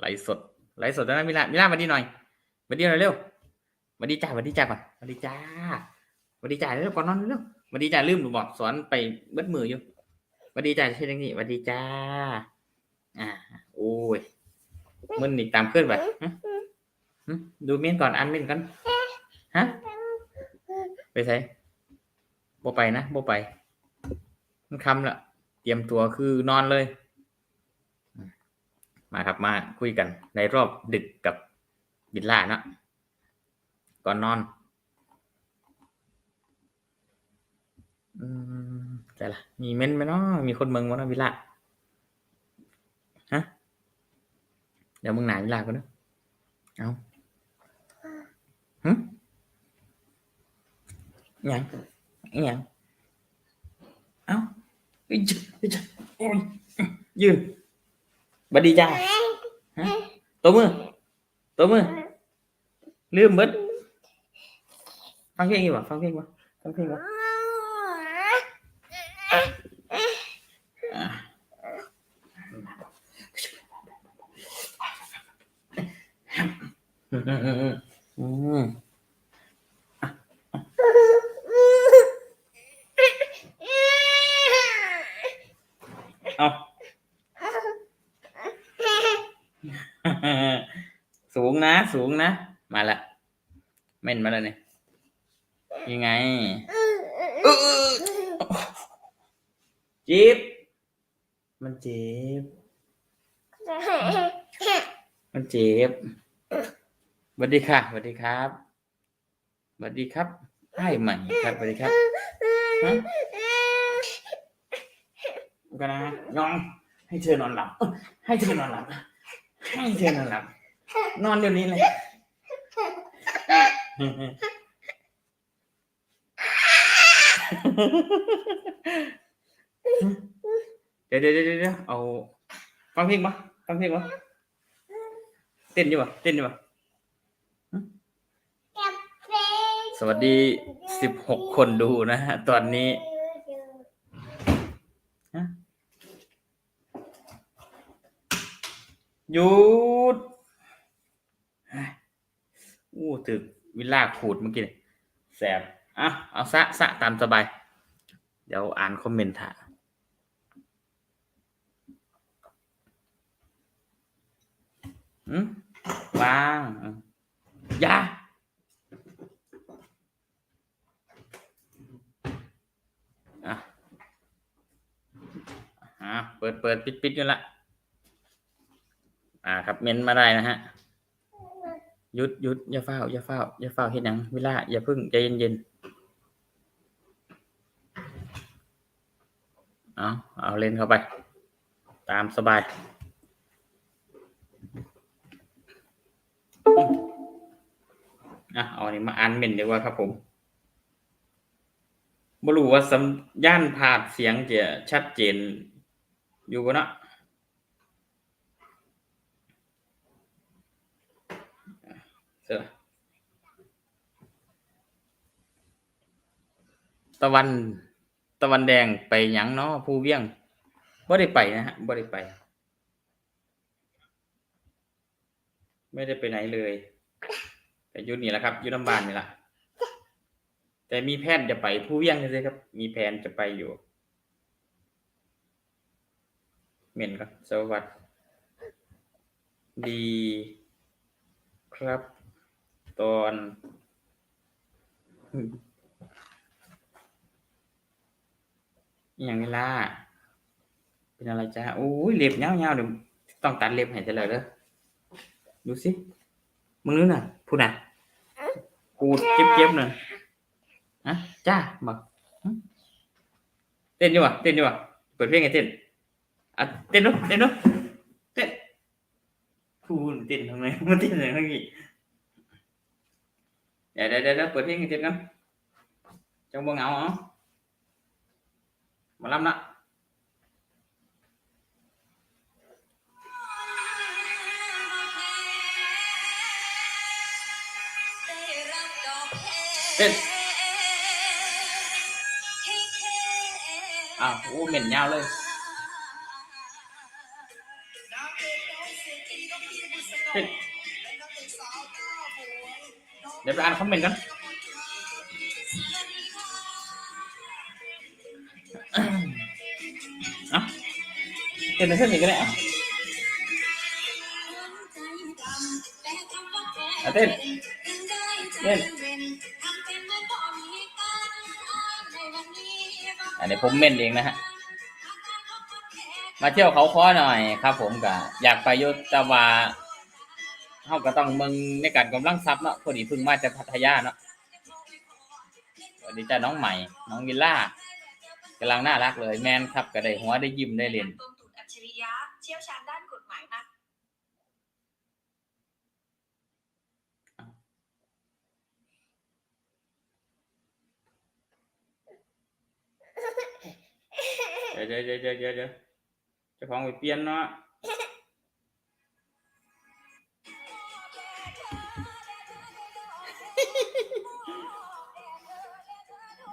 ไลฟ์สดไลฟ์สดแล้วนะมิลามิลามาดีหน่อยมาดีหน่อยเร็วมาดีจ้ามาดีจ้าก่อนมาดีจ้ามาดีจ้าเร็วก่อนนอนเร็วมาดีจ้าลืมหนูบอกสอนไปเบิดมืออยู่มาดีจ้าใช่ยังนี่มาดีจ้าอ่าโอ้ยมันนี่ตามเคลื่อนไปดูเมนก่อนอันเมนกันฮะไปใส่บ่ไปนะบ่ไปมันคำละเตรียมตัวคือนอนเลย มาครับมาคุยกันในรอบดึกกับบิลล่าเนาะก่อนนอนอืมแต่ละมีเม้นไหมเนาะมีคนเมืองวะเนะบิลล่าฮะเดี๋ยวมึงหนาบิลล่ากันเนาะเอาหึอิหยังอิหยังเอาเอ้ยจ๊ะเอ้ยจ๊ะโอ้ยยืน บัดดีจ้าฮะตัวมือตัวมือลืมเบิดฟังเพลงอยู่บ่ฟังเพลงบ่ฟังเพลงบ่อะอืมเอา สูงนะ สูงนะ มาละเม่นมาแล้วเนี่ยยังไงอื้อ จีบ มันเจ็บ มันเจ็บสวัสดีค่ะสวัสดีครับสวัสดีครับไอ้ใหม่ครับสวัสดีครับฮะกันนะยอง ให้เธอนอนหลับ ให้เธอนอนหลับ ให้เธอนอนหลับ นอนเดี๋ยวนี้เลย เดี๋ยวเดี๋ยวเดี๋ยวเอาฟังเพลงปะฟังเพลงปะเต้นอยู่ปะเต้นอยู่ปะสวัสดีสิบหกคนดูนะฮะตอนนี้หยุดอู้ตึกวิลล่าขูดเมื่อกี้แสบอะเอาสะสะตามสบาย เดี๋ยวอ่านคอมเมนต์ถาอืม วางอืมอย่าอะอะเปิดเปิดปิดปิดกันละอ่า ครับ เมนมาได้นะฮะยุดยุดอย่าเฝ้าอย่าเฝ้าอย่าเฝ้าเฮ็ดหยังเวลาอย่าพึ่งใจเย็นๆเอาเอาเล่นเข้าไป ตามสบาย อะเอาอันนี้มาอ่านเมนดีกว่าครับผมบรู้ว่าสัญญาณภาพเสียงจะชัดเจนอยู่บ่เนาะเสตะวัน ตะวันแดงไปหยังเนาะภูเวียงบ่ได้ไปนะฮะบ่ได้ไป ไม่ได้ไปไหนเลย แต่อยู่นี่แหละครับยู่ลำบานนี่แหละแต่มีแผนจะไปภูเวียงเลยครับ มีแผนจะไปอยู่เหม็นครับ สวัสดี ครับ ตอน อย่างนี้ล่ะเป็นอะไรจ้าโอ้ยเล็บยาวๆเดี๋ยวต้องตัดเล็บให้เจะเลยเด้อดูสิมึงนู้นน่ะพูดน่ะ กูดเจ็บๆหน่อยฮะจ้าบอกหึเต้นดีกว่าเต้นดีกว่าเปิดเพลงให้เต้นอะเต้นดูเต้นดูเต้นพูดเต้นทำไมมันเต้นอะไรเมื่อกี้เดี๋ยวเดี๋ยวเดี๋ยวเปิดเพลงให้เจ็บกันจังบ่เหงาเหรอมาลำละ เต้นอ้าวโอ้เหม็นยาวเลยเฮ้ยเดี๋ นคอมเมนต์กันเอะเต้นในเส้นนี้ก็ได้เอะอะเต้นเต้นอันนี้ผมเม่นเองนะฮะ มาเที่ยวเขาค้อหน่อยครับ ผมก็อยากไปยุตวาเขาก็ต้องมึงในการกำลังทรัพย์เนาะพอดีพึ่งมาจากพัทยาเนาะสวัสดีจ้าน้องใหม่ น้องวิลล่ากำลังน่ารักเลย แมนครับก็ได้หัวได้ยิ้มได้เล่น ตรงตุนอัจฉริยะเชี่ยวชาญด้านกฎหมายมาก เดี๋ยวเดี๋ยวเดี๋ยวเดี๋ยวเดี๋ยวเดี๋ยวเจ้าของไปเปลี่ยนเนาะ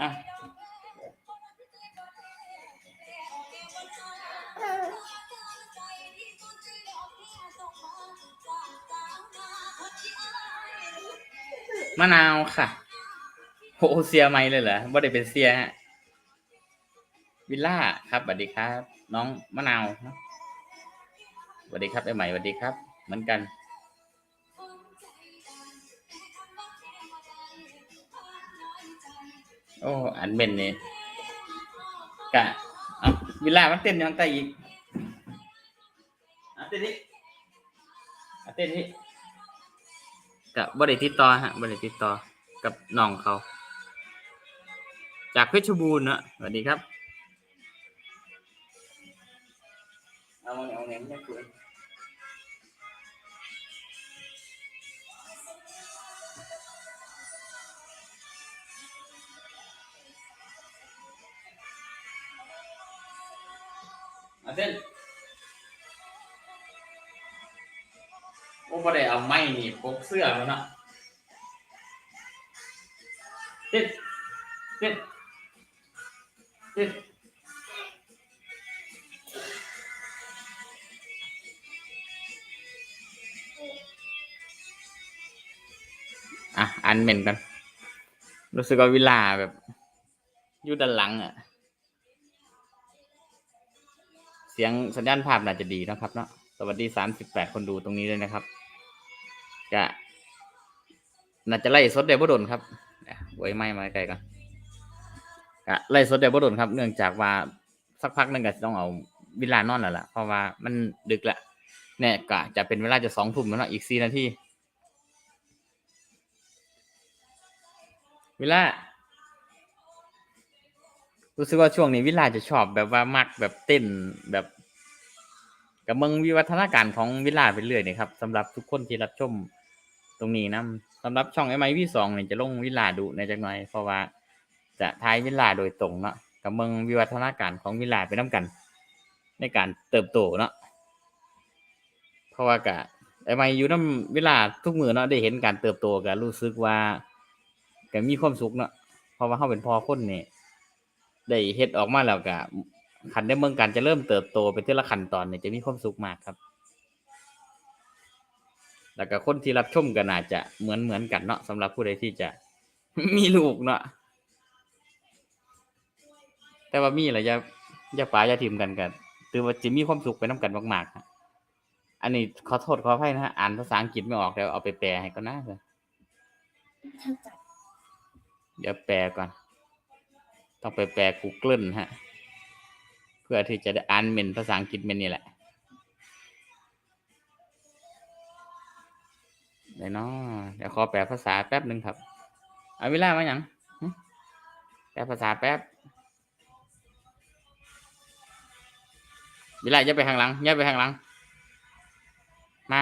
อะมะนาวค่ะโหเสียไหมเลยเหรอบ่าได้เป็นเสียฮะ วิลล่าครับสวัสดีครับ น้องมะนาวเนอะสวัสดีครับไอ้ใหม่สวัสดีครับ เหมือนกันโอ้อันเบนนี่กะเอาวิลล่ามันเต้นยังไงอีกอะเต้นนี้อะเต้นนี้กะบริติดต่อฮะบริติดต่อกับน้องเขา จากเพชรบูรณ์เนอะสวัสดีครับ เอาเอาเน้นให้คุยเอาเส้น อันเหม็นกัน รู้สึกว่าเวลาแบบอยู่ด้านหลังอะ เสียงสัญญาณภาพน่าจะดีนะครับเนาะสวัสดีสามสิบแปดคนดูตรงนี้เลยนะครับจะน่าจะไล่สดเดบโดนครับเดี๋ยไว้ไม่มาไกลกันกะไล่สดเดบโดนครับ เนื่องจากว่าสักพักหนึงก็ต้องเอาเวลานอนแล้วล่ะ เพราะว่ามันดึกละเนี่ยกะจะเป็นเวลาจะสองทุ่มแล้วเนาะอีกสี่นาที วิล่ารู้สึกว่าช่วงนี้วิลาจะชอบแบบว่ามักแบบเต้นแบบกับเมืองวิวัฒนาการของวิลาไปเรื่อยเนี่ยครับสำหรับทุกคนที่รับชมตรงนี้นะสำหรับช่องไอไมวีสองเนี่ยจะลงวิลาดูในจักหน่อยเพราะว่าจะทายวิลาโดยตรงเนาะกับเมืองวิวัฒนาการของวิลาไปน้ากัน ในการเติบโตเนาะเพราะว่ากะไอไมอยู่น้ำวิลาทุกมือเนาะได้เห็นการเติบโตก็รู้สึกว่า ก็มีความสุขเนาะเพราะว่าเขาเป็นพ่อคนนี่ได้เฮ็ดออกมาแล้วก็ขันได้เมืองการจะเริ่มเติบโตไปทีละขั้นตอนเนี่ยจะมีความสุขมากครับ แล้วก็คนที่รับชมก็น่าจะเหมือนเหมือนกันเนาะสำหรับผู้ใดที่จะมีลูกเนาะแต่ว่ามีอะไรอย่าอย่าป๋ายาทิมกันกันถือว่าจะมีความสุขไปน้กันมากๆฮะอันนี้ขอโทษขออภัยนะฮะอ่านภาษาอังกฤษไม่ออกเดี๋ยวเอาไปแปลให้ก็น่าเลย เดี๋ยวแปลก่อน ต้องไปแปล Google ฮะ เพื่อที่จะได้อ่านเมนภาษาอังกฤษเมนนี่แหละเดี๋ยวเนาะเดี๋ยวขอแปลภาษาแป๊บหนึ่งครับเอาเวลามาอย่างแปลภาษาแป๊บเวลาอย่าไปข้างหลังอย่าไปข้างหลัง มา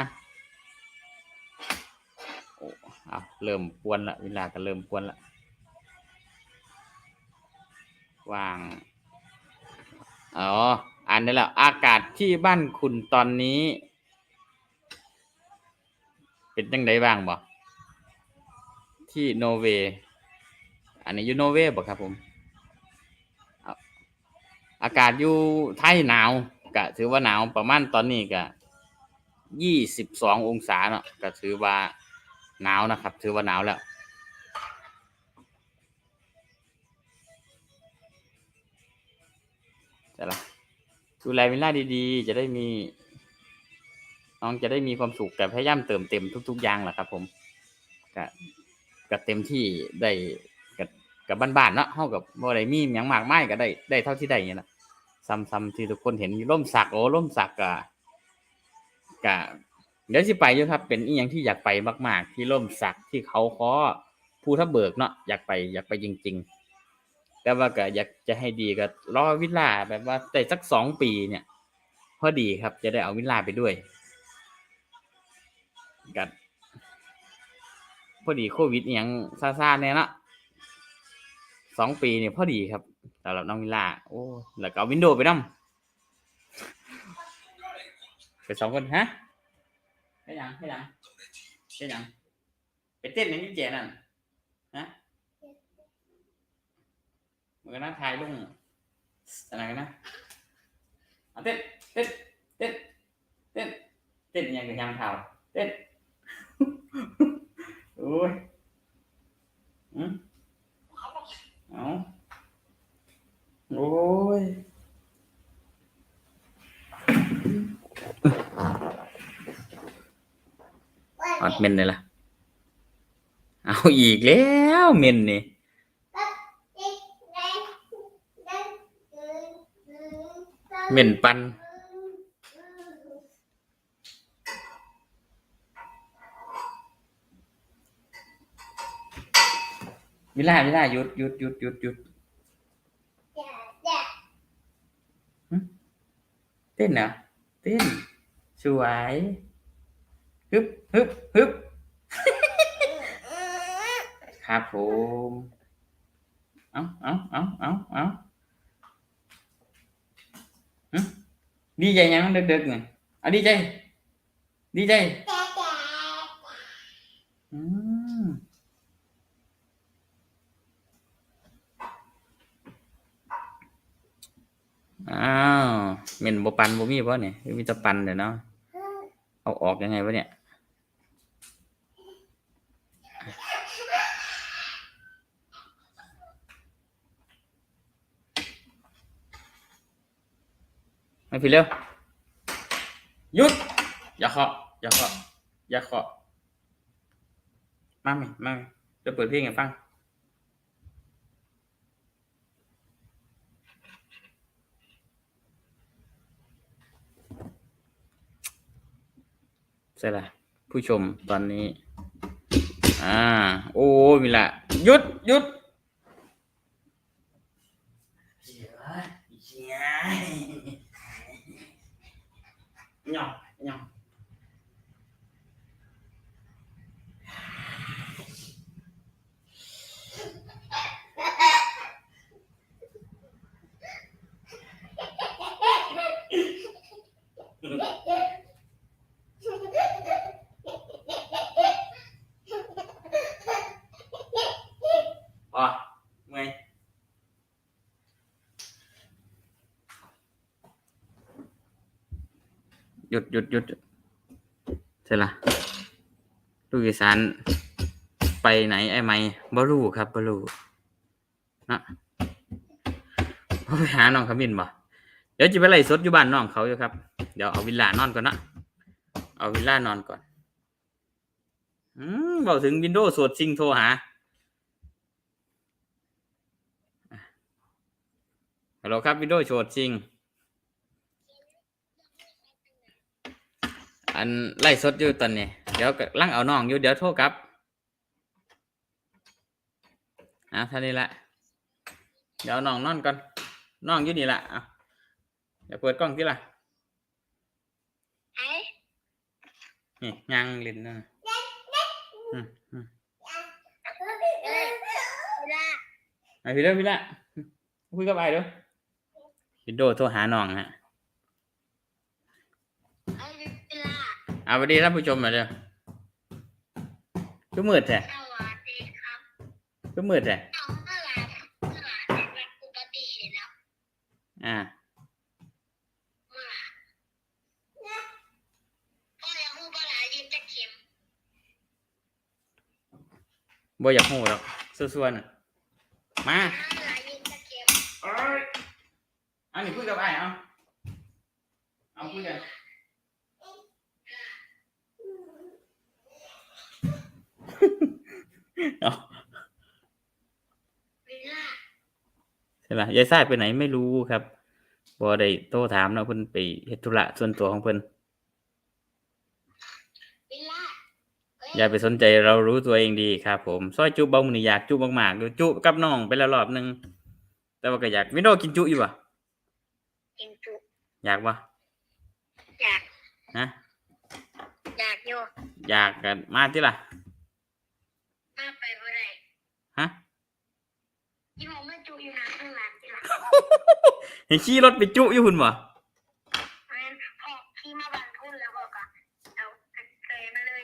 อ้เอาเริ่มกวนละเวลาก็เริ่มกวนละ วาง อ๋อ อ่านได้แล้ว อากาศที่บ้านคุณตอนนี้ เป็นจังไดบ้างบ่ที่โนเวย์อันนี้อยู่โนเวย์บ่ครับผมอาอากาศอยู่ไทยหนาวก็ถือว่าหนาวประมาณตอนนี้ก็ยี่สิบสององศาเนาะก็ถือว่าหนาวนะครับ ถือว่าหนาวแล้ว แต่ละดูแลวิลล่าดีๆ จะได้มี น้องจะได้มีความสุขแต่พยายามเติมเต็มทุก ๆ อย่างแหละครับ ผมก็ก็เต็มที่ได้กับกับบ้านๆเนาะเท่ากับบ่ได้มีหยังมากมายก็ได้ได้เท่าที่ได้อย่างนี้นะซ้ำๆที่ทุกคนเห็นร่มสักโอ้ร่มสักกะกะเดี๋ยวสิไปอยู่ครับ เป็นอีหยังที่อยากไปมาก ๆ ที่ร่มสักที่เขาคอภูทับเบิกเนาะอยากไปอยากไปจริง ๆ แต่ว่าก็อยากจะให้ดีก็รอวิลล่าแบบว่าได้สักสองปีเนี่ยพอดีครับจะได้เอาวิลล่าไปด้วยกันพอดีโควิดยังซาซาเนี่ยนาะสองปีเนี่ยพอดีครับสำหรับน้องวิลล่าโอ้แล้วก็เอาวินโดว์ไปนํไปสองคนฮะให้ยังให้ยังให้ยังไปเต้นในนี่เจนั่นฮะ มันก็น่าทายลุงอะไรกันนะเอาเต้นเต้นเต้นเต้นเต้นยังกับยางเท้าเต้นโอ้ยอืมเอาโอ้ยอดเมนเลยล่ะ เอาอีกแล้วเมนนี่ เหม็นปันวิลาวิลาหยุดหยุดหยุดหยุดหยุดเต้นเหรอเต้นสวยฮึบฮึบฮึบครับผมเอาเอาเอาเอาเอา ดีใจยังเด็กๆเนี่ยอดีใจ ดีใจอืมอ้าวเม่นบปันบ่มีบ่เนี่ยมีแต่ปันเดี๋ยวเนาะเอาออกยังไงวะเนี่ย ม่ผิดเร็วหยุด อย่าเคาะอย่าเคาะอย่าเคาะมาไหมมาไหมจะเปิดเพลงให้ฟังใช่ละผู้ชมตอนนี้ อ่า โอ้มีละหยุดหยุดหยองหยอ งพ หยุดหยุดหยุดใช่ละลูกอีสานไปไหนไอ้ไม่บรูครับบรูนะไปหาน้องขมิ้นบ่เดี๋ยวจะไปไล่สดอยู่บ้านน้องเขาอยู่ครับ เดี๋ยวเอาวิลล่านอนก่อนนะเอาวิลล่านอนก่อน อืมบอกถึงวินโดว์สวดซิงโทรหาฮัลโหลครับวินโดว์โชดจริง อันไล่สดอยู่ตอนนี้ เดี๋ยวกำลังเอาน้องอยู่เดี๋ยวโทรกลับอะท่านี้ละเดี๋ยวเอาน้องนอนก่อนน้องอยู่นี่ละอะเดี๋ยวเปิดกล้องที่ละนี่ยางลิ้นนั่นน่ะอืมอืมไอพี่เด้อพี่ละคุยกับไอ้เด้อวินโดว์โทรหาน้องฮะ เอาวันดีท่านผู้ชมหน่อยเร็วก็มืดแท้ก็มืดแท้อ่อบ่าอยากหูบ่อไหร่ยืนตะเข็มบ่อยากหูหรอกส่วนๆน่ะมาเมื่อไหร่ยืนตะเข็มเอ้ยอันนี้พูดกับไอ้เอาเอาพูดกัน ใช่ปะยายทรายไปไหนไม่รู้ครับบ่ได้โทรถามเนาะเพิ่นไปเฮ็ดธุระส่วนตัวของเพิ่นเวลาอย่าไปสนใจเรารู้ตัวเองดีครับ ผมซอยจุเบามื้อนี้อยากจุมากๆอยู่จุกับน้องไปแล้วรอบหนึงแต่ว่าก็อยากวินโดกินจุอยู่บ่กินจุอยากบ่อยากฮะอยากอยู่อยากกันมาติล่ะมาไปบ่ได้ฮะ ยี่ห้อมันจุอยู่นะข้างหลังที่หลังให้ขี่รถไปจุอยู่พุ่นบ่แม่นพ่อขี่มาบ้านพุ่นแล้วบอกอะเอาเกยมาเลย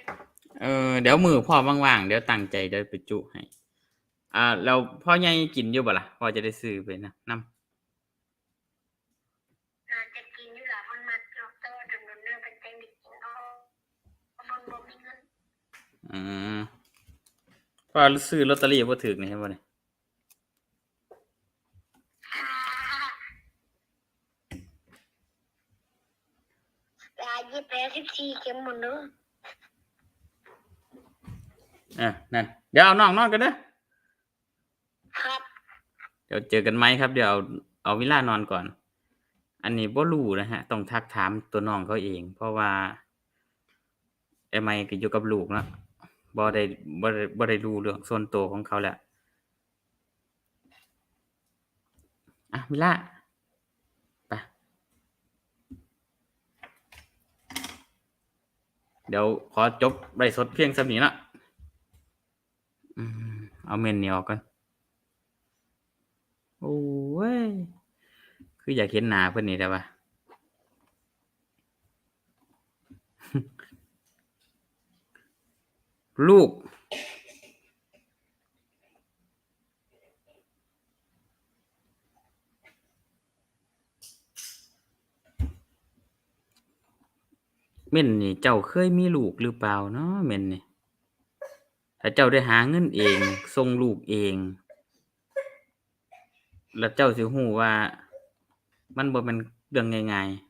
เออเดี๋ยวมือพ่อว่างๆเดี๋ยวตั้งใจเดี๋ยวไปจุให้อ่าแล้วพ่อใหญ่กินอยู่บ่ล่ะพ่อจะได้ซื้อไปนะนํน่าจะกินอยู่หล่ะมันมาเกี่ยวโตจนเรื่องเป็นเต็มดิกินเอามันบ่มีเงิน อืมพ่อซื้อลอตเตอรี่บ่ถูกนี่เห็นบ่นี่ฮ่าลายี่แปด สิบสี่เข็มหมดเนอะเออนั่นเดี๋ยวเอาน้องนอนกันเด้อครับ เดี๋ยวเจอกันไหมครับ เดี๋ยวเอาเอาเวลานอนก่อน อันนี้บ่รู้นะฮะ ต้องทักถามตัวน้องเขาเอง เพราะว่าไอ้ไมค์ก็อยู่กับลูกเนาะบ่ได้บ่ได้บ่ได้รู้เรื่องส่วนตัวของเขาแหละอะมิล่าไป เดี๋ยวขอจบไลฟ์สดเพียงสำนี้ละเอาเมนนี้ออกก่อนโอ้ย คืออยากเห็นหนาเพื่อนนี่แต่ว่าลูก เม่นนี่เจ้าเคยมีลูกหรือเปล่าเนาะเม่นนี่ถ้าเจ้าได้หาเงินเองส่งลูกเอง แล้วเจ้าสิฮู้ว่า มันบ่เป็นเรื่องง่ายๆ